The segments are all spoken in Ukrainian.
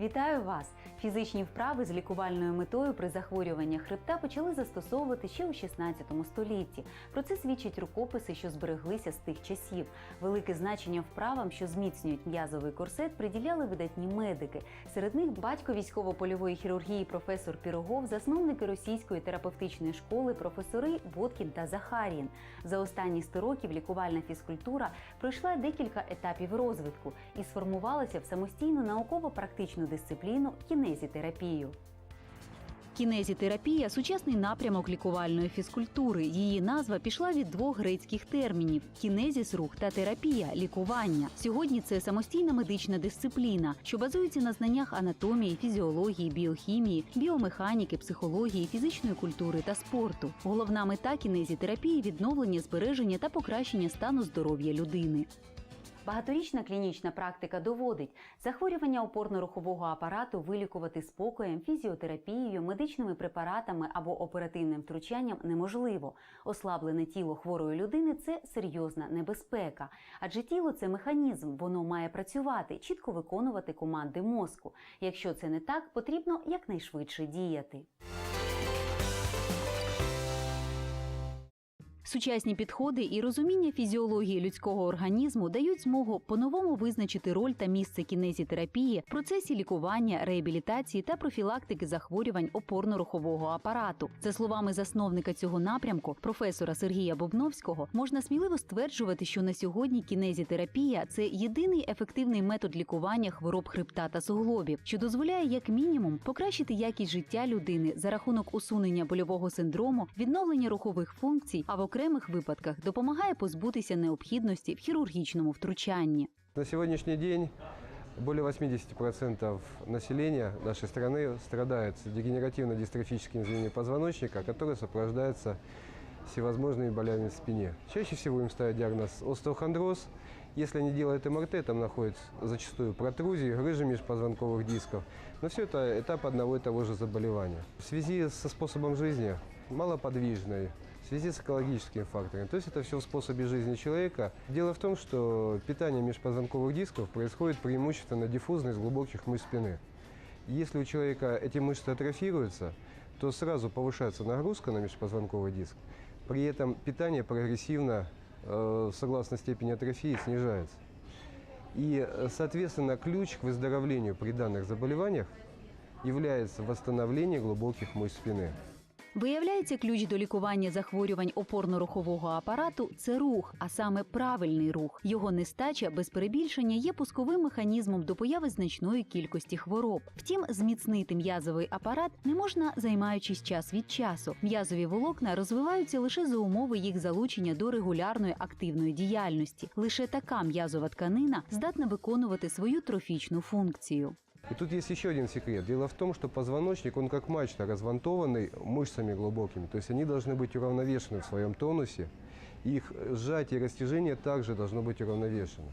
Вітаю вас! Фізичні вправи з лікувальною метою при захворюваннях хребта почали застосовувати ще у 16 столітті. Про це свідчать рукописи, що збереглися з тих часів. Велике значення вправам, що зміцнюють м'язовий корсет, приділяли видатні медики. Серед них батько військово-польової хірургії професор Пірогов, засновники російської терапевтичної школи, професори Боткін та Захарін. За останні 100 років лікувальна фізкультура пройшла декілька етапів розвитку і сформувалася в самостійну науково-практичну дисципліну кінезітерапію. Кінезітерапія сучасний напрямок лікувальної фізкультури. Її назва пішла від двох грецьких термінів: кінезіс рух та терапія лікування. Сьогодні це самостійна медична дисципліна, що базується на знаннях анатомії, фізіології, біохімії, біомеханіки, психології, фізичної культури та спорту. Головна мета кінезітерапії відновлення, збереження та покращення стану здоров'я людини. Багаторічна клінічна практика доводить, захворювання опорно-рухового апарату вилікувати спокоєм, фізіотерапією, медичними препаратами або оперативним втручанням неможливо. Ослаблене тіло хворої людини це серйозна небезпека, адже тіло це механізм, воно має працювати, чітко виконувати команди мозку. Якщо це не так, потрібно якнайшвидше діяти. Сучасні підходи і розуміння фізіології людського організму дають змогу по-новому визначити роль та місце кінезітерапії в процесі лікування, реабілітації та профілактики захворювань опорно-рухового апарату. За словами засновника цього напрямку, професора Сергія Бобновського, можна сміливо стверджувати, що на сьогодні кінезітерапія це єдиний ефективний метод лікування хвороб хребта та суглобів, що дозволяє як мінімум покращити якість життя людини за рахунок усунення больового синдрому, відновлення рухових функцій, а в окремих випадках допомагає позбутися необхідності в хірургічному втручанні. На сегодняшний день более 80% населения нашей страны страдает дегенеративно-дистрофическим изменением позвоночника, которое сопровождается всевозможными болями в спине. Чаще всего им ставят диагноз остеохондроз. Если они делают МРТ, там находятся зачастую протрузии, грыжи межпозвонковых дисков. Но все это этап одного и того же заболевания. В связи со способом жизни малоподвижной, в связи с экологическими факторами. То есть это все в способе жизни человека. Дело в том, что питание межпозвонковых дисков происходит преимущественно диффузно из глубоких мышц спины. Если у человека эти мышцы атрофируются, то сразу повышается нагрузка на межпозвонковый диск. При этом питание прогрессивно, э, согласно степени атрофии, снижается. И, э, соответственно, ключ к выздоровлению при данных заболеваниях является восстановление глубоких мышц спины. Виявляється, ключ до лікування захворювань опорно-рухового апарату це рух, а саме правильний рух. Його нестача без перебільшення є пусковим механізмом до появи значної кількості хвороб. Втім, зміцнити м'язовий апарат не можна, займаючись час від часу. М'язові волокна розвиваються лише за умови їх залучення до регулярної активної діяльності. Лише така м'язова тканина здатна виконувати свою трофічну функцію. И тут есть еще один секрет. Дело в том, что позвоночник, он как мачта, развантованный мышцами глубокими. То есть они должны быть уравновешены в своем тонусе. Их сжатие и растяжение также должно быть уравновешено.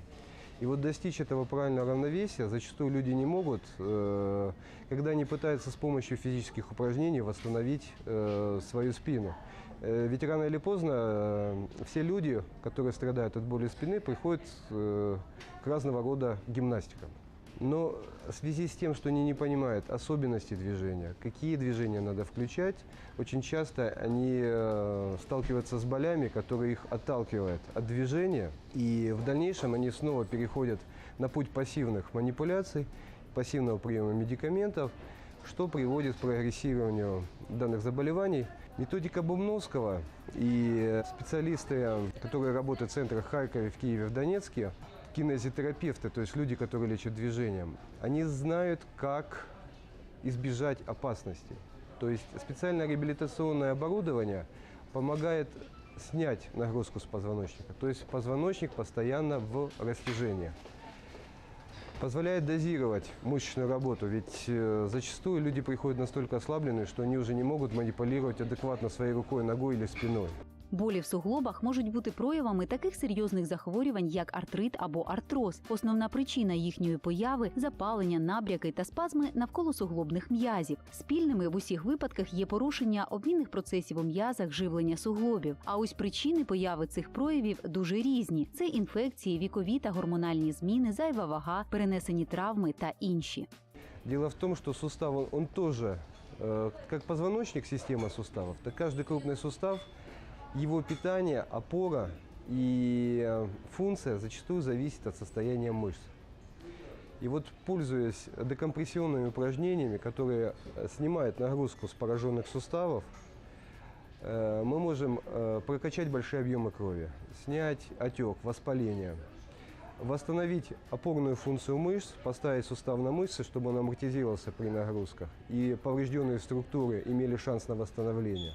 И вот достичь этого правильного равновесия зачастую люди не могут, э, когда они пытаются с помощью физических упражнений восстановить э, свою спину. Э, Ведь рано или поздно все люди, которые страдают от боли спины, приходят к разного рода гимнастикам. Но в связи с тем, что они не понимают особенности движения, какие движения надо включать, очень часто они э, сталкиваются с болями, которые их отталкивают от движения, и в дальнейшем они снова переходят на путь пассивных манипуляций, пассивного приема медикаментов, что приводит к прогрессированию данных заболеваний. Методика Бумновского и специалисты, которые работают в центрах Харькове, в Киеве, в Донецке, кинезитерапевты, то есть люди, которые лечат движением, они знают, как избежать опасности. То есть специальное реабилитационное оборудование помогает снять нагрузку с позвоночника. То есть позвоночник постоянно в растяжении. Позволяет дозировать мышечную работу, ведь э, зачастую люди приходят настолько ослабленные, что они уже не могут манипулировать адекватно своей рукой, ногой или спиной. Болі в суглобах можуть бути проявами таких серйозних захворювань, як артрит або артроз. Основна причина їхньої появи запалення, набряки та спазми навколо суглобних м'язів. Спільними в усіх випадках є порушення обмінних процесів у м'язах, живлення суглобів. А ось причини появи цих проявів дуже різні: це інфекції, вікові та гормональні зміни, зайва вага, перенесені травми та інші. Дело в том, что сустав, он, он тоже, э, как позвоночник, система суставов, так каждый крупный сустав, его питание, опора и э, функция зачастую зависит от состояния мышц. И вот, пользуясь декомпрессионными упражнениями, которые э, снимают нагрузку с пораженных суставов, э, мы можем прокачать большие объемы крови, снять отек, воспаление, восстановить опорную функцию мышц, поставить сустав на мышцы, чтобы он амортизировался при нагрузках, и поврежденные структуры имели шанс на восстановление.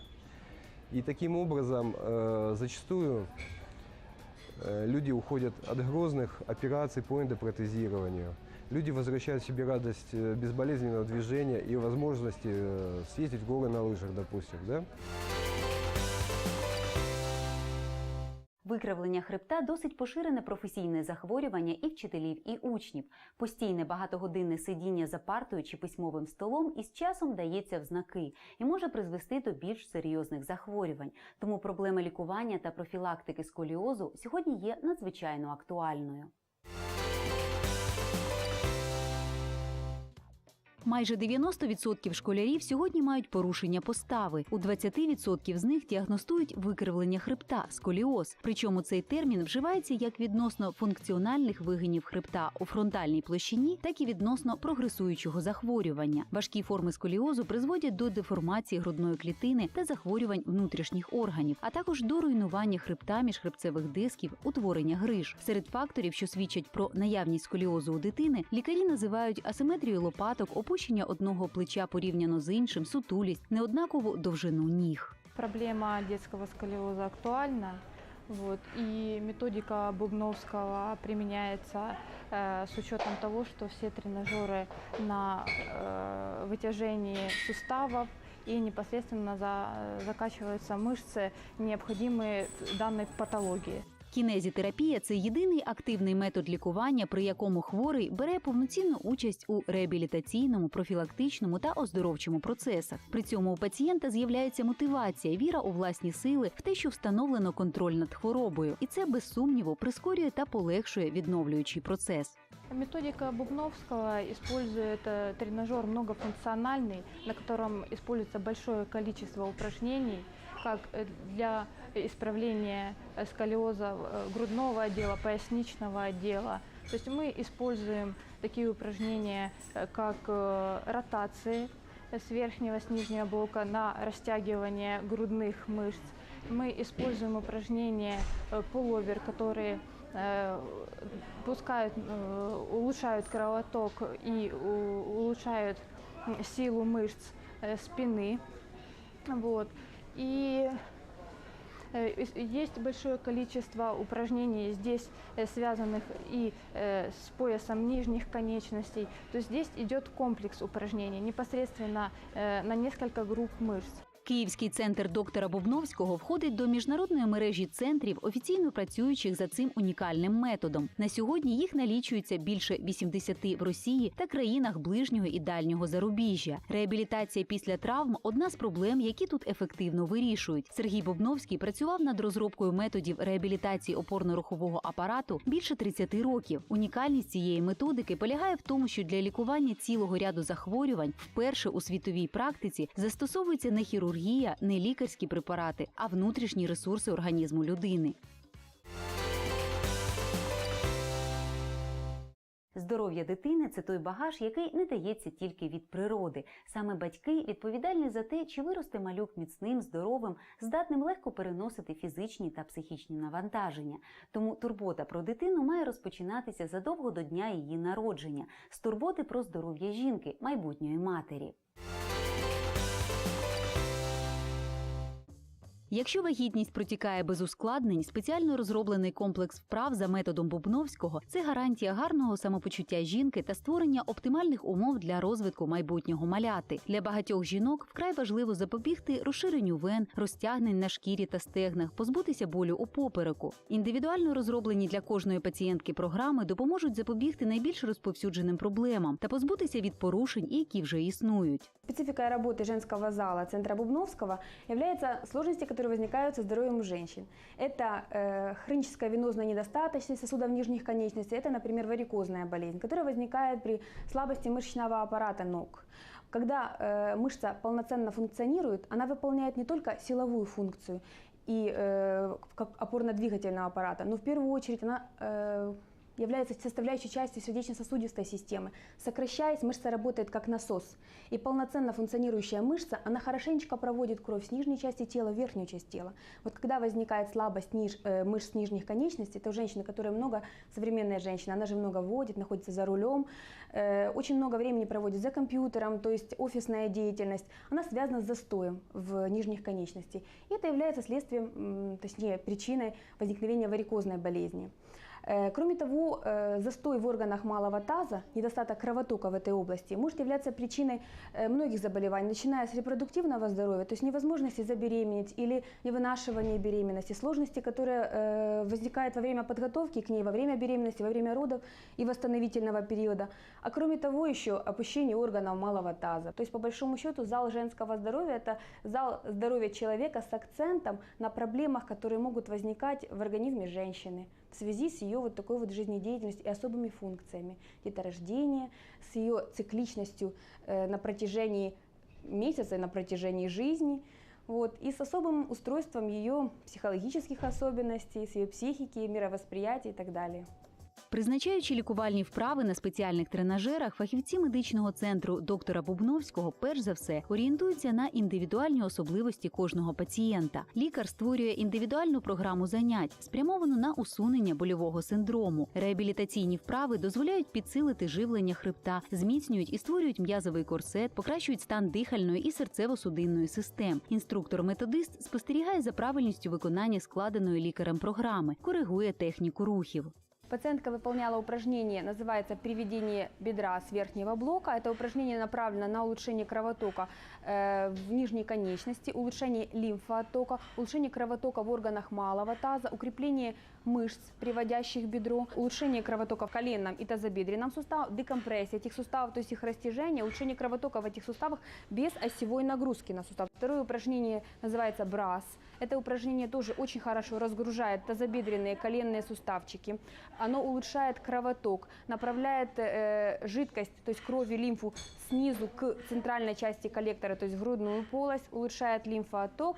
И таким образом э, зачастую э, люди уходят от грозных операций по эндопротезированию. Люди возвращают себе радость э, безболезненного движения и возможности э, съездить в горы на лыжах, допустим, да? Викривлення хребта досить поширене професійне захворювання і вчителів, і учнів. Постійне багатогодинне сидіння за партою чи письмовим столом із часом дається в знаки і може призвести до більш серйозних захворювань. Тому проблема лікування та профілактики сколіозу сьогодні є надзвичайно актуальною. Майже 90% школярів сьогодні мають порушення постави. У 20% з них діагностують викривлення хребта сколіоз. Причому цей термін вживається як відносно функціональних вигинів хребта у фронтальній площині, так і відносно прогресуючого захворювання. Важкі форми сколіозу призводять до деформації грудної клітини та захворювань внутрішніх органів, а також до руйнування хребта міжхребцевих дисків, утворення гриж. Серед факторів, що свідчать про наявність сколіозу у дитини, лікарі називають асиметрію лопаток, опущення одного плеча порівняно з іншим, сутулість, неоднакову довжину ніг. Проблема детского сколиоза актуальна. Вот, и методика Бубновского применяется э, с учетом того, что все тренажеры на э, вытяжении суставов и непосредственно за, закачиваются мышцы, необходимые данной патологии. Кінезітерапія це єдиний активний метод лікування, при якому хворий бере повноцінну участь у реабілітаційному, профілактичному та оздоровчому процесах. При цьому у пацієнта з'являється мотивація, віра у власні сили, в те, що встановлено контроль над хворобою, і це без сумніву прискорює та полегшує відновлюючий процес. Методика Бубновского использует э, тренажер многофункциональный, на котором используется большое количество упражнений, как э, для исправления э, сколиоза э, грудного отдела, поясничного отдела. То есть мы используем такие упражнения, э, как ротации с верхнего, с нижнего блока на растягивание грудных мышц. Мы используем упражнения пуловер, которые пускают, улучшают кровоток и улучшают силу мышц спины. Вот. И есть большое количество упражнений здесь э, связанных и э, с поясом нижних конечностей. То есть здесь идет комплекс упражнений непосредственно э, на несколько групп мышц. Київський центр доктора Бубновського входить до міжнародної мережі центрів, офіційно працюючих за цим унікальним методом. На сьогодні їх налічується більше 80 в Росії та країнах ближнього і дальнього зарубіжжя. Реабілітація після травм одна з проблем, які тут ефективно вирішують. Сергій Бубновський працював над розробкою методів реабілітації опорно-рухового апарату більше 30 років. Унікальність цієї методики полягає в тому, що для лікування цілого ряду захворювань вперше у світовій практиці застосовується не хірургія, не лікарські препарати, а внутрішні ресурси організму людини. Здоров'я дитини це той багаж, який не дається тільки від природи. Саме батьки відповідальні за те, чи виросте малюк міцним, здоровим, здатним легко переносити фізичні та психічні навантаження. Тому турбота про дитину має розпочинатися задовго до дня її народження, з турботи про здоров'я жінки, майбутньої матері. Якщо вагітність протікає без ускладнень, спеціально розроблений комплекс вправ за методом Бубновського це гарантія гарного самопочуття жінки та створення оптимальних умов для розвитку майбутнього маляти. Для багатьох жінок вкрай важливо запобігти розширенню вен, розтягнень на шкірі та стегнах, позбутися болю у попереку. Індивідуально розроблені для кожної пацієнтки програми допоможуть запобігти найбільш розповсюдженим проблемам та позбутися від порушень, які вже існують. Спецификой работы женского зала Центра Бубновского является сложности, которые которые возникают со здоровьем женщин. Это э, хроническая венозная недостаточность сосудов нижних конечностей, это, например, варикозная болезнь, которая возникает при слабости мышечного аппарата ног. Когда э, мышца полноценно функционирует, она выполняет не только силовую функцию и э, опорно-двигательного аппарата, но в первую очередь она э, является составляющей частью сердечно-сосудистой системы. Сокращаясь, мышца работает как насос. И полноценно функционирующая мышца, она хорошенечко проводит кровь с нижней части тела в верхнюю часть тела. Вот когда возникает слабость ниж, э, мышц нижних конечностей, это у женщины, которая много, современная женщина, она же много водит, находится за рулем, э, очень много времени проводит за компьютером, то есть офисная деятельность, она связана с застоем в нижних конечностей. И это является следствием, точнее, причиной возникновения варикозной болезни. Э, Кроме того, э, застой в органах малого таза, недостаток кровотока в этой области может являться причиной э, многих заболеваний, начиная с репродуктивного здоровья, то есть невозможности забеременеть или невынашивания беременности, сложности, которые возникают во время подготовки к ней, во время беременности, во время родов и восстановительного периода. А кроме того, еще опущение органов малого таза. То есть, по большому счету, зал женского здоровья – это зал здоровья человека с акцентом на проблемах, которые могут возникать в организме женщины в связи с ее вот такой вот жизнедеятельностью и особыми функциями деторождения, с ее цикличностью э, на протяжении месяца и на протяжении жизни. Вот, и с особым устройством ее психологических особенностей, с ее психики, мировосприятия и так далее. Призначаючи лікувальні вправи на спеціальних тренажерах, фахівці медичного центру доктора Бубновського перш за все орієнтуються на індивідуальні особливості кожного пацієнта. Лікар створює індивідуальну програму занять, спрямовану на усунення больового синдрому. Реабілітаційні вправи дозволяють підсилити живлення хребта, зміцнюють і створюють м'язовий корсет, покращують стан дихальної і серцево-судинної систем. Інструктор-методист спостерігає за правильністю виконання складеної лікарем програми, коригує техніку рухів. Пациентка выполняла упражнение, называется «Приведение бедра с верхнего блока». Это упражнение направлено на улучшение кровотока э, в нижней конечности, улучшение лимфооттока, улучшение кровотока в органах малого таза, укрепление мышц, приводящих к бедру, улучшение кровотока в коленном и тазобедренном суставе, декомпрессия этих суставов, то есть их растяжение, улучшение кровотока в этих суставах без осевой нагрузки на сустав. Второе упражнение называется брас. Это упражнение тоже очень хорошо разгружает тазобедренные коленные суставчики. Оно улучшает кровоток, направляет э, жидкость, то есть кровь и лимфу снизу к центральной части коллектора, то есть в грудную полость, улучшает лимфоотток,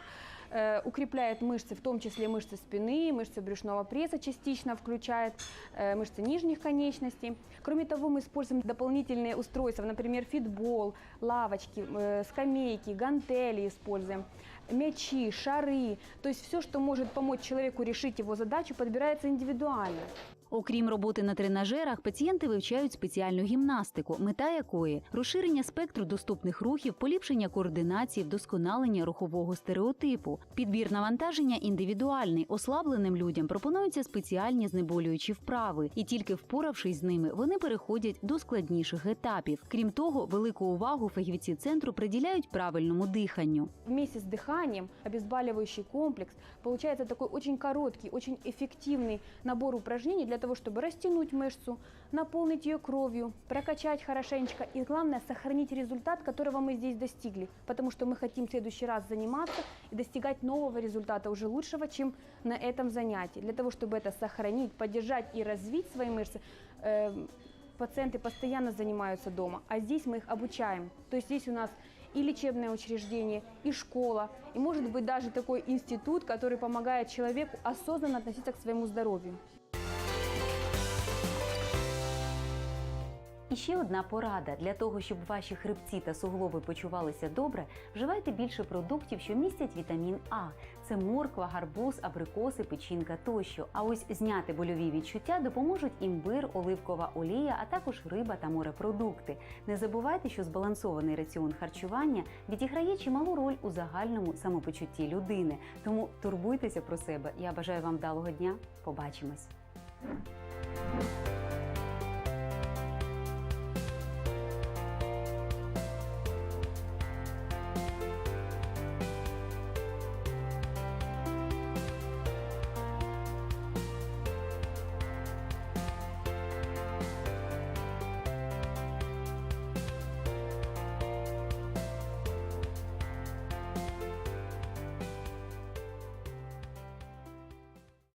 э, укрепляет мышцы, в том числе мышцы спины, мышцы брюшного пресса частично включает, э, мышцы нижних конечностей. Кроме того, мы используем дополнительные устройства, например, фитбол, лавочки, э, скамейки, гантели используем мячи, шары, то есть все, что может помочь человеку решить его задачу, подбирается индивидуально. Окрім роботи на тренажерах, пацієнти вивчають спеціальну гімнастику, мета якої розширення спектру доступних рухів, поліпшення координації, вдосконалення рухового стереотипу. Підбір навантаження індивідуальний. Ослабленим людям пропонуються спеціальні знеболюючі вправи, і тільки впоравшись з ними, вони переходять до складніших етапів. Крім того, велику увагу фахівці центру приділяють правильному диханню. Вместе с дыханием обезболивающий комплекс получается такой очень короткий, очень эффективный набор упражнений для того, чтобы растянуть мышцу, наполнить ее кровью, прокачать хорошенечко и, главное, сохранить результат, которого мы здесь достигли. Потому что мы хотим в следующий раз заниматься и достигать нового результата, уже лучшего, чем на этом занятии. Для того, чтобы это сохранить, поддержать и развить свои мышцы, э, пациенты постоянно занимаются дома, а здесь мы их обучаем. То есть здесь у нас и лечебное учреждение, и школа, и может быть даже такой институт, который помогает человеку осознанно относиться к своему здоровью. І ще одна порада для того, щоб ваші хребці та суглоби почувалися добре, вживайте більше продуктів, що містять вітамін А. Це морква, гарбуз, абрикоси, печінка тощо. А ось зняти больові відчуття допоможуть імбир, оливкова олія, а також риба та морепродукти. Не забувайте, що збалансований раціон харчування відіграє чималу роль у загальному самопочутті людини. Тому турбуйтеся про себе. Я бажаю вам вдалого дня. Побачимось.